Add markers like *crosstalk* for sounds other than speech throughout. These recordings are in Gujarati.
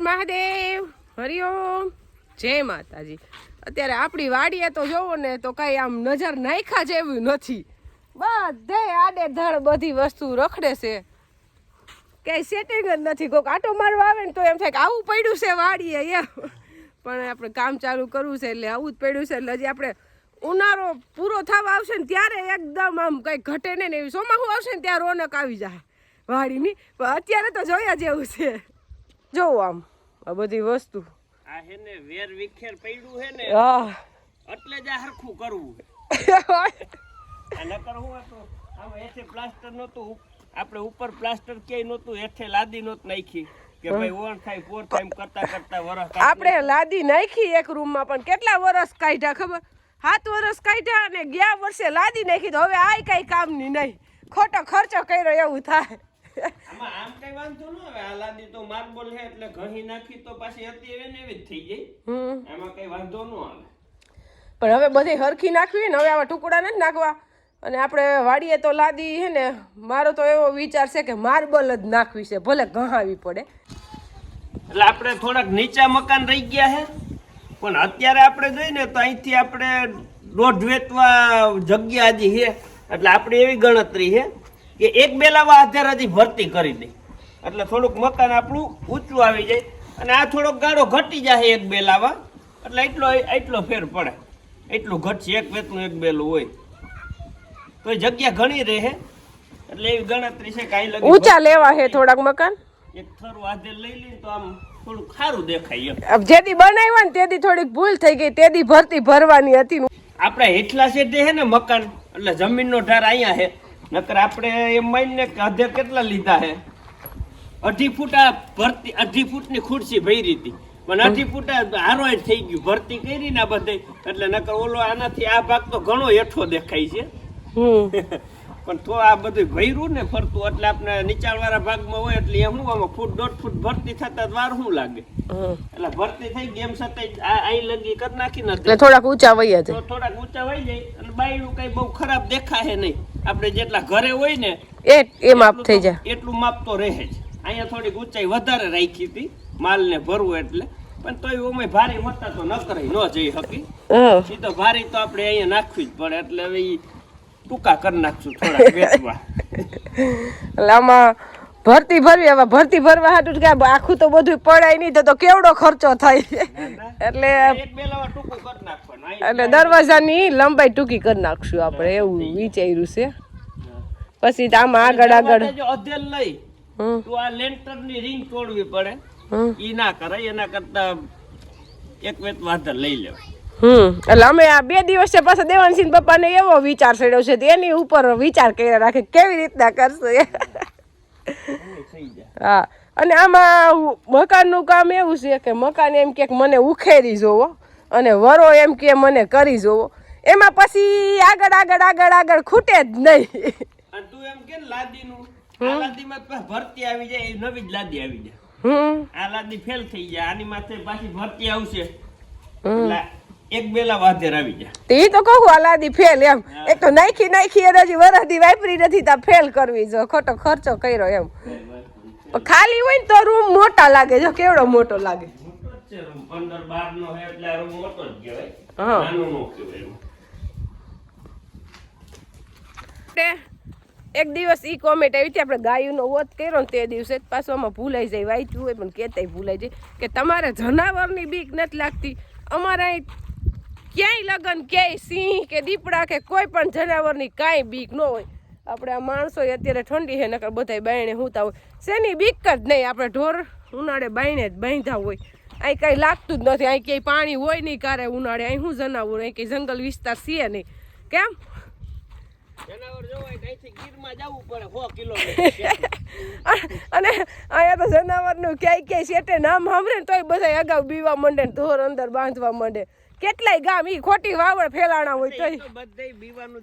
મહાદેવ હરિઓમ જય માતાજી. અત્યારે આપણી વાડીએ તો જોવો ને તો કઈ આમ નજર નાખ્યા જેવું નથી. બધે આડે ધડ બધી વસ્તુ રખડે છે. ક્યાંય સેટિંગ જ નથી. કોઈક આટો મારવા આવે ને તો એમ થાય કે આવું પડ્યું છે વાડીએ એમ. પણ આપણે કામ ચાલુ કરવું છે એટલે આવું જ પડ્યું છે. એટલે હજી આપણે ઉનાળો પૂરો થવા આવશે ને ત્યારે એકદમ આમ કંઈ ઘટે નહીં ને એવી ચોમાસું આવશે ને ત્યારે રોનક આવી જાય વાડીની. પણ અત્યારે તો જોયા જેવું છે. જોવો આમ આ બધી વસ્તુ. આ હે ને વેર વિખેર પડ્યું હે ને હા. એટલે જ આ હરખું કરવું *laughs* આ નકર હું તો આમ એથી પ્લાસ્ટર નહોતું આપણે ઉપર પ્લાસ્ટર ક્યાંય નહોતું હેઠે લાદી નહોત નાખી. કે ભાઈ ઓન થાય ફોર ટાઈમ કરતા કરતા વરસ આપણે લાદી નાખી એક રૂમમાં પણ કેટલા વરસ કાઢ્યા ખબર? સાત વર્ષ કાઢ્યા અને ગયા વર્ષે લાદી નાખી તો હવે આ કઈ કામની નહીં. ખોટો ખર્ચો કર્યો એવું થાય. આમાં આમ કઈ વાંધો ન આવે. આ લાદી તો માર્બલ હે એટલે ઘણી નાખી તો પાછી હતી એવી ને એવી જ થઈ જાય. હમ. આમાં કઈ વાંધો ન આવે. પણ હવે બધી હરખી નાખવી ને હવે આવા ટુકડા નથી નાખવા. અને આપણે વાડીએ તો લાદી હે ને મારો તો એવો વિચાર છે કે માર્બલ જ નાખવી છે ભલે ઘહાવી પડે. એટલે આપણે થોડાક નીચા મકાન રહી ગયા હે પણ અત્યારે આપણે જોઈએ ને તો અહીંથી આપણે દોઢ વેતવા જગ્યા હજી છે. એટલે આપણી એવી ગણતરી છે. કે એક બેલાવા આધાર હજી ભરતી કરી દે. એટલે થોડુંક મકાન આપણું ઊંચું આવી જાય અને આ થોડોક ગાળો ઘટી જાય એક બેલાવા એટલે એટલો એટલો ફેર પડે. એટલું ઘટશે એક વેતનું એક બેલું હોય. તો જગ્યા ઘણી રહે. એટલે એવી ગણતરી છે કાંઈ લગી ઊંચા લેવા છે થોડાક મકાન? એક થરું આધે લઈ લઈ તો આમ થોડુંક સારું દેખાય એમ. જેથી બનાવ્યા ને તેથી થોડીક ભૂલ થઈ ગઈ તેથી ભરતી ભરવાની હતી. આપણે હેઠલા છે ને મકાન એટલે જમીનનો ઢાર અહીંયા છે નકર આપણે એમ માનીને કે અધે કેટલા લીધા હે? અઢી ફૂટ આ ભરતી અઢી ફૂટની ખુરશી ભરી હતી. પણ અઢી ફૂટ હારોય થઈ ગયું. ભરતી કરી ને આ બધે. એટલે નકર ઓલો આનાથી આ ભાગ તો ઘણો હેઠો દેખાય છે. *laughs* પણ તો આ બધું ભર્યું ને ફરતું એટલે આપણે નીચાણવાળા ભાગમાં હોય એટલે એમ આમાં ફૂટ દોઢ ફૂટ ભરતી થતા વાર શું લાગે? એટલે ભરતી થઈ ગઈ એમ છતાંય આ અહીં લગી કરી નાખી નથી. એટલે થોડાક ઊંચા વહી તો થોડાક ઊંચા વહી જાય અને બાયણું કઈ બહુ ખરાબ દેખાશે નહીં. આપણે જેટલા ઘરે હોય ને એ એ માપ થઈ જાય. એટલું માપ તો રહે જ. અહીંયા થોડીક ઊંચાઈ વધારે રાખી હતી માલને ભરવું એટલે. પણ તોય ઓમે ભારી હોતા તો ન કરાય ન જઈ શકી સીધો ભારી તો આપણે અહીંયા નાખવી જ પડે એટલે હવે ટૂંકા કરી નાખશું? વેચવા. એટલે આમાં ભરતી ભરવી હવે ભરતી ભરવા હાટું કે આખું તો બધું પડાય નહીં તો કેવડો ખર્ચો થાય? એટલે એટલે દરવાજાની લંબાઈ ટૂંકી કરી નાખશું આપણે એવું વિચાર્યું છે. પછી આમાં આગળ આગળ અધેલ લઈ તો આ લેન્ટરની રિંગ તોડવી પડે. ઈ ના કરાય એના કરતા એક વેત વાધર લઈ લેવાય. હમ એટલે અમે આ બે દિવસે પાછા દેવાનસિંહ પપ્પાને એવો વિચાર ચડ્યો છે તેની એની ઉપર વિચાર કર્યા રાખે કેવી રીતના કરશે. હા અને આમાં મકાનનું કામ એવું છે કે મકાન એમ કે મને ઉખેરી જોવો અને વરો એમ કે મને કરી જોવો. એમાં પછી આગળ આગળ આગળ આગળ ખૂટે જ નહીં. અને તું એમ કે લાદીનું આ લાદીમાં ભરતી આવી જાય એ નવી જ લાદી આવી જાય. હમ. આ લાદી ફેલ થઈ જાય આની માથે પાછી ભરતી આવશે. એક બેલા વાધેર આવી જાય તે તો કહું અલાદી ફેલ એમ. એક તો નાખી નાખી એને હજી વાપરી નથી તા ફેલ કરવી જો. ખોટો ખર્ચો કર્યો એમ. ખાલી હોય ને તો રૂમ મોટા લાગે જો કેવડો મોટો લાગે? એક દિવસ ઈ કોમેન્ટ આવી હતી આપણે ગાયુંનો વોત કર્યો ને તે દિવસે પાછું આમાં ભૂલાઈ જાય વાંચ્યું હોય પણ કહેતાય ભૂલાઈ જાય. કે તમારે જનાવરની બીક નથી લાગતી. અમારે અહીં ક્યાંય લગ્ન ક્યાંય સિંહ કે દીપડા કે કોઈ પણ જનાવરની કાંઈ બીક ન હોય. આપણે આ માણસો અત્યારે ઠંડી છે નકર બધાય બાયણે હુતા હોય. શેની બીક જ નહીં આપણે ઢોર ઉનાળે બાયણે જ બાંધ્યા હોય. અહીં કાંઈ લાગતું જ નથી અહીં ક્યાંય પાણી હોય નહીં કારે ઉનાળે અહીં શું જનાવર અહીં કંઈ જંગલ વિસ્તાર છે નહીં. કેમ? જનાવર જોવાય તો ગીરમાં જવું પડે સો કિલોમીટર. *laughs* અને અહીંયા તો જનાવરનું ક્યાંય ક્યાંય શેટે નામ સાંભળે ને તોય બધા અગાઉ બીવા માંડે ને ઢોર અંદર બાંધવા માંડે. કેટલાય ગામ ઈ ખોટી વાવડ ફેલાણા હોય તોય. બધાય બીવાનું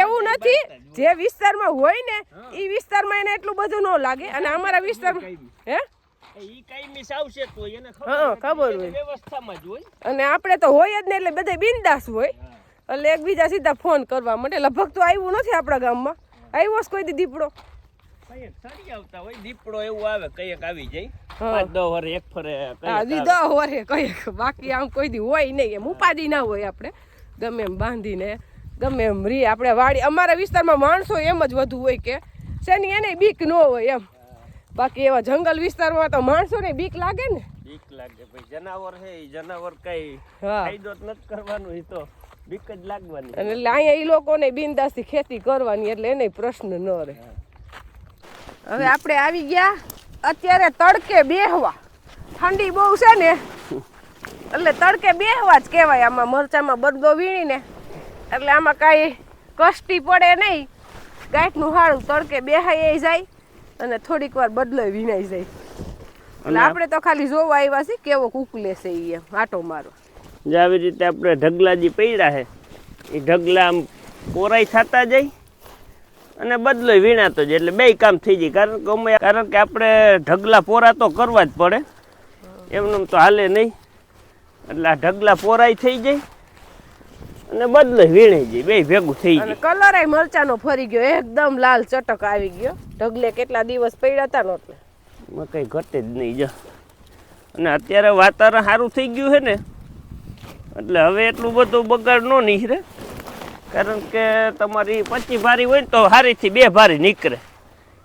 એવું નથી. જે વિસ્તારમાં હોય ને એ વિસ્તારમાં એને એટલું બધું ન લાગે. અને અમારા વિસ્તારમાં હે? ઈ અને આપણે તો હોય જ ને એટલે બધા બિંદાસ હોય. એટલે એકબીજા સીધા ફોન કરવા માટે. લગભગ તો આવ્યું નથી આપણા ગામમાં. આવ્યો કોઈ દી દીપડો. દીપડો એવું આવે કંઈક આવી જાય. એક ફરે કઈ બાકી આમ કોઈ દી હોય નહીં. એમ ઉપાધિ ના હોય આપણે. ગમે એમ બાંધીને ગમે એમ રી આપણે વાડી અમારા વિસ્તારમાં માણસો એમ જ વધુ હોય કે શેની એને બીક ન હોય એમ. બાકી એવા જંગલ વિસ્તારમાં તો માણસોને બીક લાગે ને. બીક લાગે ભાઈ. જનાવર હે જનાવર કઈ ફાયદો નથી કરવાનું એ તો બીક જ લાગવાની. એટલે અહીંયા એ લોકોને બિનદાસથી ખેતી કરવાની એટલે એને પ્રશ્ન ન રહે. હવે આપણે આવી ગયા. અત્યારે તડકે બેહવા. ઠંડી બહુ છે ને એટલે તડકે બેહવા જ કહેવાય આમાં મરચામાં બદલો વીણીને. એટલે આમાં કાંઈ કષ્ટી પડે નહીં. ગાંઠનું હાળું તડકે બેહાઈ જાય અને થોડીક વાર બદલો વીણાઈ જાય. એટલે આપણે તો ખાલી જોવા આવ્યા છીએ કેવો કૂકલે છે એ એમ આટો મારો. જે આવી રીતે આપણે ઢગલા જે પડ્યા છે એ ઢગલા આમ કોરાઈ થતા જાય અને બદલો વીણાતો જ. એટલે બે કામ થઈ જાય. કારણ કે અમે કારણ કે આપણે ઢગલા પોરા તો કરવા જ પડે. એમનું તો હાલે નહીં. એટલે આ ઢગલા પોરાય થઈ જાય અને બદલો વીણાઈ જાય. બે ભેગું થઈ જાય. કલર મરચાનો ફરી ગયો. એકદમ લાલ ચટક આવી ગયો. ઢગલે કેટલા દિવસ પડ્યા હતા ને એટલે કઈ ઘટે જ નહીં. જો. અને અત્યારે વાતાવરણ સારું થઈ ગયું છે ને. એટલે હવે એટલું બધું બગાડ ન નીકળે. કારણ કે તમારી પચી ભારી હોય ને તો હારીથી બે ભારી નીકળે.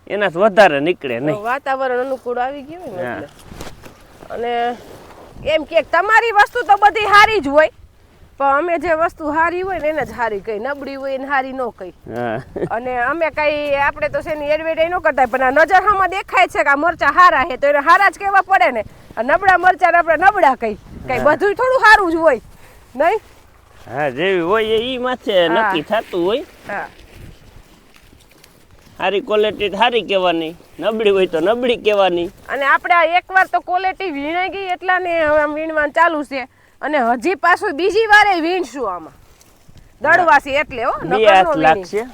એનાથી વધારે નીકળે નહીં. વાતાવરણ અનુકૂળ આવી ગયું ને અને એમ કે તમારી વસ્તુ તો બધી સારી જ હોય. પણ અમે જે વસ્તુ સારી હોય ને એને જ સારી કઈ. નબળી હોય એને સારી નો કઈ. અને અમે કઈ આપણે તો શેની એડવર્ટાઈઝ ન કરતા પણ આ નજર હામાં દેખાય છે કે આ મરચા હારા છે તો એને હારા જ કહેવા પડે ને. આ નબળા મરચા આપણે નબળા કઈ. કઈ બધું થોડું સારું જ હોય. નહીં? હા જેવી હોય એ માથે નક્કી થતું હોય. હા. સારી ક્વોલિટી સારી કહેવાની. નબળી હોય તો નબળી કહેવાની. અને આપણે આ એકવાર તો ક્વોલિટી વીણાઈ ગઈ એટલા ને હવે આમ વીણવાનું ચાલુ છે. અને હજી પાછું બીજી વારે વીણશું આમાં. દળવાસી એટલે હો બે નકર હાથ નો વીણી. લાગશે. *laughs*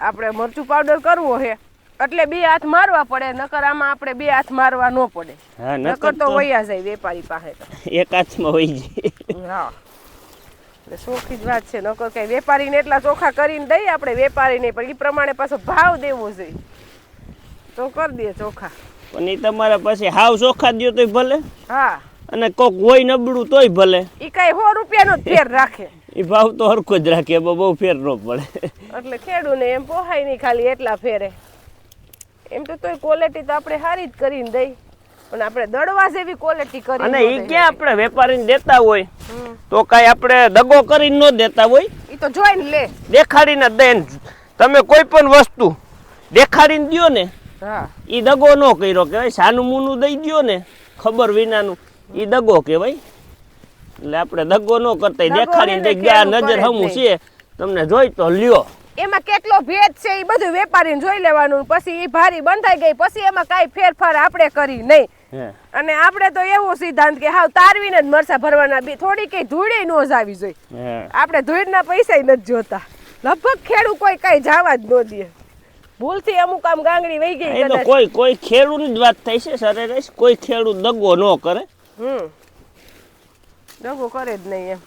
આપણે મરચું પાવડર કરવો છે એટલે બે હાથ મારવા પડે નકર આમાં આપણે બે હાથ મારવા ન પડે. નકર તો વયા જાય વેપારી પાસે એક હાથમાં વહી જાય. હા. ચોખ્ખી જ વાત છે નકર કઈ વેપારીને એટલા ચોખા કરીને દઈએ આપણે વેપારીને પણ એ પ્રમાણે પાછો ભાવ દેવો જોઈએ. તો કરી દે ચોખા. પણ એ તમારા પાસે હાવ ચોખા દો તોય ભલે. હા. અને કોક હોય નબળું તોય ભલે. એ કઈ સો રૂપિયાનો જ ફેર રાખે. એ ભાવ તો હરખો જ રાખે બહુ ફેર ન પડે. એટલે ખેડૂને એમ પોહાય નહીં ખાલી એટલા ફેરે. એમ તો તોય ક્વોલિટી તો આપણે સારી જ કરીને દઈ. પણ આપણે દળવા જેવી ક્વોલિટી કરી અને ઈ ક્યાં આપણે વેપારીને દેતા હોય? તો કાંઈ આપણે દગો કરીને ન દેતા હોય? ઈ તો જોઈને લે. દેખાડીને દે તમે કોઈ પણ વસ્તુ દેખાડીને દ્યો ને હા. એ દગો ન કર્યો કહેવાય. સાનું મૂનું દઈ દ્યો ને ખબર વિનાનું. ઈ દગો કહેવાય. એટલે આપણે દગો ન કરતા. દેખાડીને ગયા નજર હમું છે? તમને જોઈ તો લ્યો. એમાં કેટલો ભેદ છે એ બધું વેપારીને જોઈ લેવાનું. પછી એ ભારી બંધાઈ ગઈ પછી એમાં કાંઈ ફેરફાર આપણે કરી નહીં. અને આપણે તો એવો સિદ્ધાંત કે હાવ તારવીને જ મરસા ભરવાના બી થોડી કઈ ધૂળે નો જ આવી જોઈએ આપણે ધૂળના પૈસા નથી જોતા. લગભગ ખેડૂત કોઈ કઈ જવા જ ન દે. ભૂલથી અમુક આમ ગાંગડી વહી ગઈ કદાચ. કોઈ કોઈ ખેડૂતની જ વાત થાય છે સરેરાશ કોઈ ખેડૂત દગો ન કરે. હમ. દગો કરે જ નહીં એમ.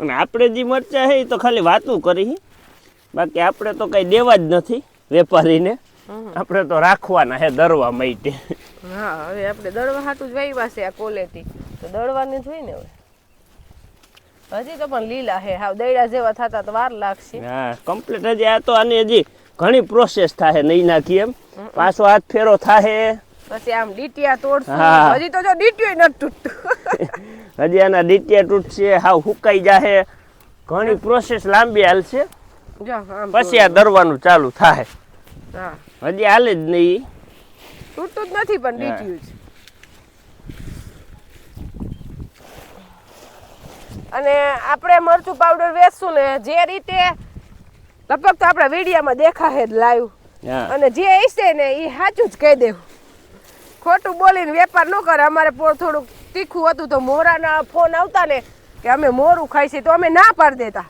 અને આપણે જે મરચા એ તો ખાલી વાતું કરી બાકી આપણે તો કઈ દેવા જ નથી વેપારીને. આપણે તો રાખવાના છે દરવા માટે. હા હવે આપણે દરવા હાટું જ વાવ્યા છે આ કોલેટી તો દળવાની જોઈ ને હવે. હજી તો પણ લીલા હે. હાવ દૈડા જેવા થતા તો વાર લાગશે. હા કમ્પ્લીટ હજી આ તો આની હજી ઘણી પ્રોસેસ થાય નહીં નાખી એમ. પાછો હાથ ફેરો થાય પછી આમ ડીટીયા તોડશું. હજી તો જો ડીટીયો નથી તૂટતું. *laughs* હજી આના ડીટિયા તૂટશે હાવ હુકાઈ જાહે. ઘણી પ્રોસેસ લાંબી હાલશે. પછી આ દરવાનું ચાલુ થાય હજી હાલે જ નહીં. તૂટતું જ નથી પણ ડીટિયું છે. અને આપણે મરચું પાવડર વેચશું ને જે રીતે લગભગ તો આપણા વિડીયામાં દેખાશે જ લાઈવ. અને જે હશે ને એ સાચું જ કહી દેવું. ખોટું બોલીને વેપાર ન કરે અમારે થોડુંક તીખું હતું તો મોરાના ફોન આવતા ને કે અમે મોરું ખાઈ છે તો અમે ના પાડી દેતા.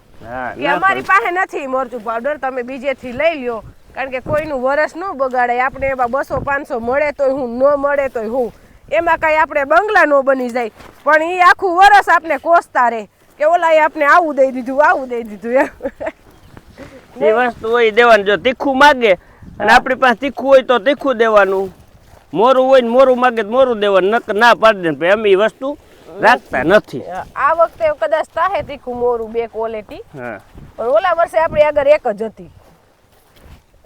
એ અમારી પાસે નથી મરચું પાવડર તમે બીજેથી લઈ લ્યો. કારણ કે કોઈનું વરસ ન બગાડે. આપણે એમાં બસો પાંચસો મળે તોય હું ન મળે તોય હું. એમાં કાંઈ આપણે બંગલા ન બની જાય. પણ એ આખું વરસ આપણે કોસતા રહે. કે ઓલા એ આપણે આવું દઈ દીધું આવું દઈ દીધું એમ. એ વસ્તુ હોય દેવાનું. જો તીખું માગે અને આપણી પાસે તીખું હોય તો તીખું દેવાનું. મોરું હોય ને મોરું માગે તો મોરું દેવાનું નક ના પાડી દે અમે એ વસ્તુ રાખતા નથી. આ વખતે કદાચ તાહે તીખું મોરું બે ક્વોલિટી પણ ઓલા વર્ષે આપણી આગળ એક જ હતી.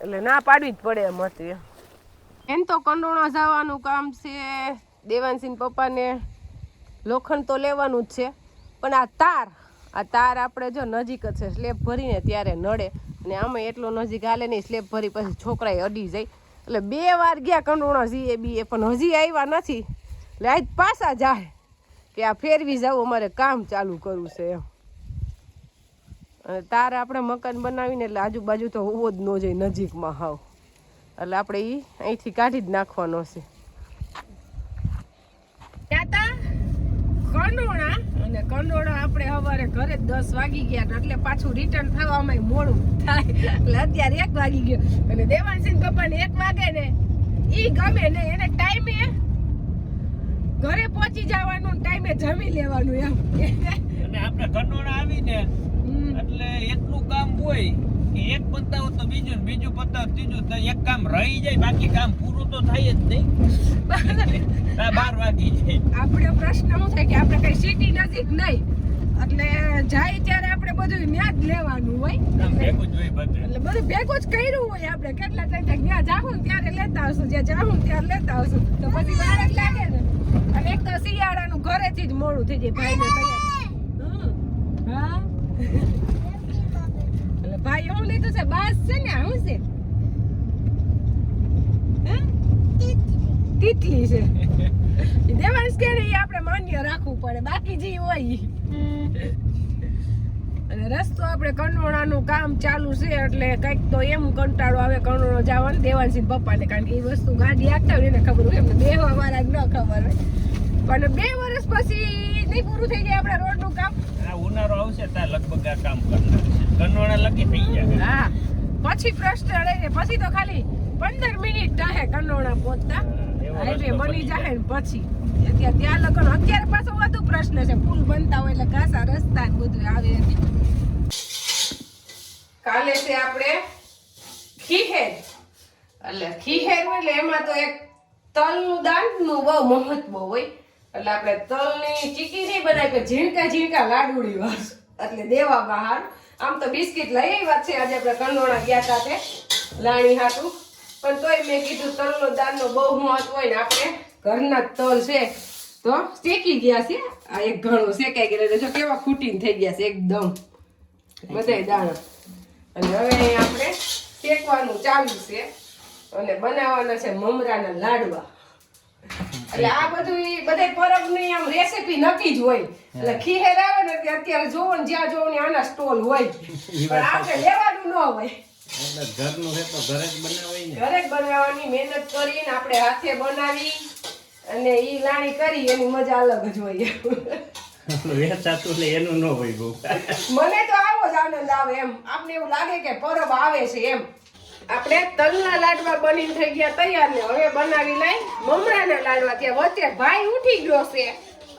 એટલે ના પાડવી જ પડે એમ હતી. એમ. એમ તો કંડોણા જવાનું કામ છે દેવાનસિંહ પપ્પાને લોખંડ તો લેવાનું જ છે પણ આ તાર આ તાર આપણે જો નજીક જ છે સ્લેબ ભરીને ત્યારે નડે. અને આમાં એટલો નજીક હાલે નહીં સ્લેબ ભરી પછી છોકરાએ અડી જાય. એટલે બે વાર ગયા કંડોણા જીએ એ પણ હજી આવ્યા નથી. એટલે આજ પાછા જાય કે આ ફેરવી જાવ અમારે કામ ચાલુ કરવું છે એમ. તાર આપણે મકાન બનાવીને એટલે આજુબાજુ તો હોવો જ ન જોઈએ, નજીકમાં હાવ. એટલે આપણે એ અહીંથી કાઢી જ નાખવાનો છે. કંડોળા અને કંડોળા આપણે સવારે ઘરે દસ વાગી ગયા ને એટલે પાછું રિટર્ન થવામાં મોડું થાય. એટલે અત્યારે એક વાગી ગયો. અને દેવાનસિંહ પપ્પાને એક વાગે ને ઈ ગમે ને એને ટાઈમે ઘરે પહોંચી જવાનું ટાઈમે જમી લેવાનું એમ. અને આપણે કંડોળા આવીને. એટલે એટલું કામ હોય કે એક પતાવો તો બીજું બીજું પતાવો ત્રીજું તો એક કામ રહી જાય બાકી કામ પૂરું તો થાય જ નહીં. બાર વાગી જાય આપણે પ્રશ્ન શું થાય કે આપણે કઈ સિટી નજીક નહીં. એટલે જાય ત્યારે આપણે બધું ન્યા જ લેવાનું હોય. ભેગું જ હોય બધું. એટલે બધું ભેગું જ કર્યું હોય આપણે. કેટલા ટાઈમ ત્યાં જાહું ને ત્યારે લેતા આવશું. જ્યાં જાહું ત્યારે લેતા આવશું. તો પછી વાર જ લાગે ને. અને એક તો શિયાળાનું ઘરેથી જ મોડું થઈ જાય ભાઈને તૈયાર. હા. લીધું છે બસ છે ને શું છે. હે? છે. દેવાંશ કે ને આપણે માન્ય રાખવું પડે, બાકી જે હોય અને રસ્તો આપણે કંડોળાનું કામ ચાલુ છે, એટલે કંઈક તો એમ કંટાળો આવે કંડોળો જવાનું દેવાંશી પપ્પાને, કારણ કે એ વસ્તુ ગાડી આપતા હોય એને ખબર હોય, એમને બેહવા વાળા ન ખબર હોય. પણ બે વર્ષ પછી નહીં પૂરું થઈ જાય આપણા રોડનું કામ. ઉનાળો આવશે, ત્યાં લગભગ આ કામ કરનાર છે. ગનવાણા લકી થઈ ગયા હા. પછી પ્રશ્ન છે પછી તો ખાલી પંદર મિનિટ થાય કંડોળા પહોંચતા. હાઈવે બની જાય. ને પછી. અત્યારે ત્યાં લગન અત્યારે પાછો વધુ પ્રશ્ન છે. પુલ બનતા હોય એટલે ઘાસા રસ્તા ને બધું આવે કાલે છે આપણે ખીહેર. એટલે ખીહેર એટલે એમાં તો એક તલનું દાંતનું બહુ મહત્વ હોય. એટલે આપણે તલની ચીકી નહીં બનાવી પણ ઝીણકા ઝીણકા લાડુડી વાર એટલે દેવા બહાર. આમ તો બિસ્કિટ લઈ આવ્યા છે. આજે આપણે કંડોળા ગયા સાથે લાણી હાટું. પણ તોય મેં કીધું તલનો દાળનો બહુ મહત્વ હોય ને આપણે ઘરના તલ છે. તો શેકી ગયા છે. આ એક ઘણું શેકાઈ ગયેલું જો કેવા ખૂટીને થઈ ગયા છે એકદમ. બધાય દાણા અને હવે આપણે શેકવાનું ચાલુ છે. અને બનાવવાના છે મમરાના લાડવા. એટલે આ બધું ઈ બધાય પરબની આમ રેસીપી નક્કી જ હોય. એટલે ખીહેર આવે ને એટલે અત્યારે જોવો ને જ્યાં જોવો ને આના સ્ટોલ હોય. પણ આપણે લેવાનું ન હોય. ઘરનું છે તો ઘરે જ બનાવાય ને. ઘરે જ બનાવવાની મહેનત કરીને આપણે હાથે બનાવી અને ઈ લાણી કરી એની મજા અલગ જ હોય. વેચાતું એટલે એનું ન હોય બહુ. મને તો આવો જ આનંદ આવે એમ. આપને એવું લાગે કે પરબ આવે છે એમ. આપણે તલના લાડવા બનીને થઈ ગયા તૈયાર ને હવે બનાવી લઈ મમરાના લાડવા ત્યાં વચ્ચે ભાઈ ઉઠી ગયો છે.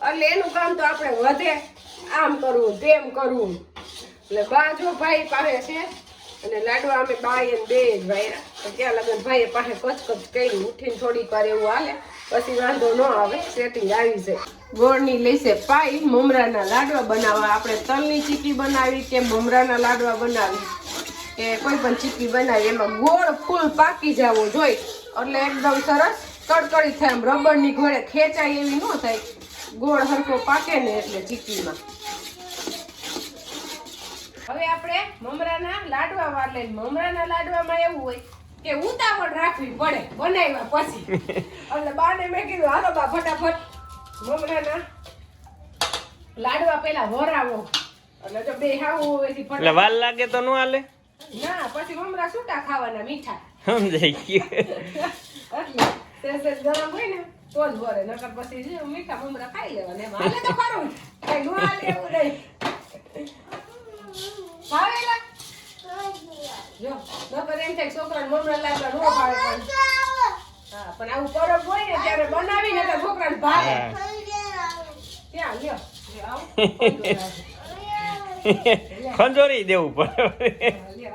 એટલે એનું કામ તો આપણે વધે. આમ કરવું તેમ કરવું એટલે બા જો ભાઈ પાસે છે અને લાડવા અમે બાઈ અને બે જ ભાઈ ત્યાં લગન ભાઈએ પાસે કચકચ કર્યું, ઉઠીને થોડીક વાર એવું હાલે. પછી વાંધો ન આવે સેટિંગ આવી જાય. ગોળની લેશે પાઈ મમરાના લાડવા બનાવવા. આપણે તલની ચીકી બનાવી કે મમરાના લાડવા બનાવી? કે કોઈ પણ ચીકી બનાવી એમાં ગોળ ફૂલ પાકી જવો જોઈએ. એટલે એકદમ સરસ કડકડી થાય. એમ રબરની ઘોડે ખેંચાય એવી ન થાય. ગોળ હરખો પાકે ને એટલે ચીકીમાં. હવે આપણે મમરાના લાડવા વાળે મમરાના લાડવામાં એવું હોય કે ઉતાવળ રાખવી પડે બનાવ્યા પછી. એટલે બાને મેં કીધું, હાલો બા, ફટાફટ. મમરાના લાડવા પેલા વરાવો. એટલે જો બે હાવું એટલે વાલ લાગે તો ન હાલે? ના પછી મમરા સૂટા ખાવાના મીઠા. સમજાઈ ગયું. એટલે ગરમ હોય ને તો જ ભરે નકર પછી જે મીઠા મમરા ખાઈ લેવાના. એમ હાલે તો ખરું. કઈ નો હાલે એવું નહીં. ભાવેલા? જો નકર એમ થાય છોકરાને મમરા લાગવા નો ભાવે હા પણ આવું પરબ હોય ને ત્યારે બનાવીને તો છોકરાને ભાવે. ત્યાં લ્યો લ્યો, ખંજોરી દેવું પડે. *laughs*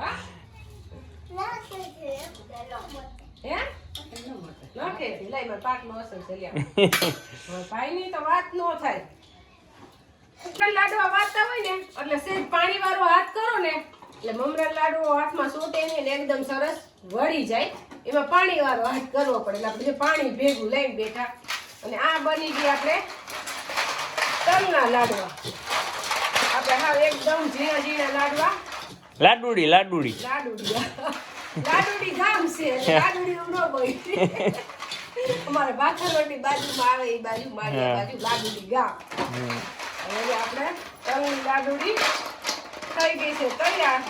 પાણી વાળો હાથ કરો ને એટલે મમરા લાડુ હાથમાં સોટે ને એકદમ સરસ વળી જાય. એમાં પાણી હાથ કરવો પડે એટલે આપણે પાણી ભેગું લઈને બેઠા. અને આ બની ગઈ આપણે તલના લાડવા. આપણે હા એકદમ ઝીણા ઝીણા લાડવા. લાડુડી લાડુડી. લાડુડી લાડુડી ગામ છે લાડુડી નું અમારે ભાખરવટી બાજુમાં આવે એ બાજુ મારી બાજુ લાડુડી ગામ. હવે આપણે તલની લાડુડી થઈ ગઈ છે તૈયાર.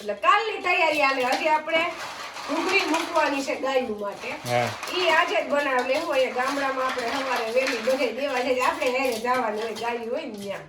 એટલે કાલની તૈયારી આલે હજી આપણે ઘૂઘરી મૂકવાની છે ગાયું માટે. ઈ આજે જ બનાવી લેવું. હોય ગામડામાં આપણે સવારે વહેલી બધે દેવા છે. આપણે હેરે જવાનું હોય ગાયું હોય ને ત્યાં.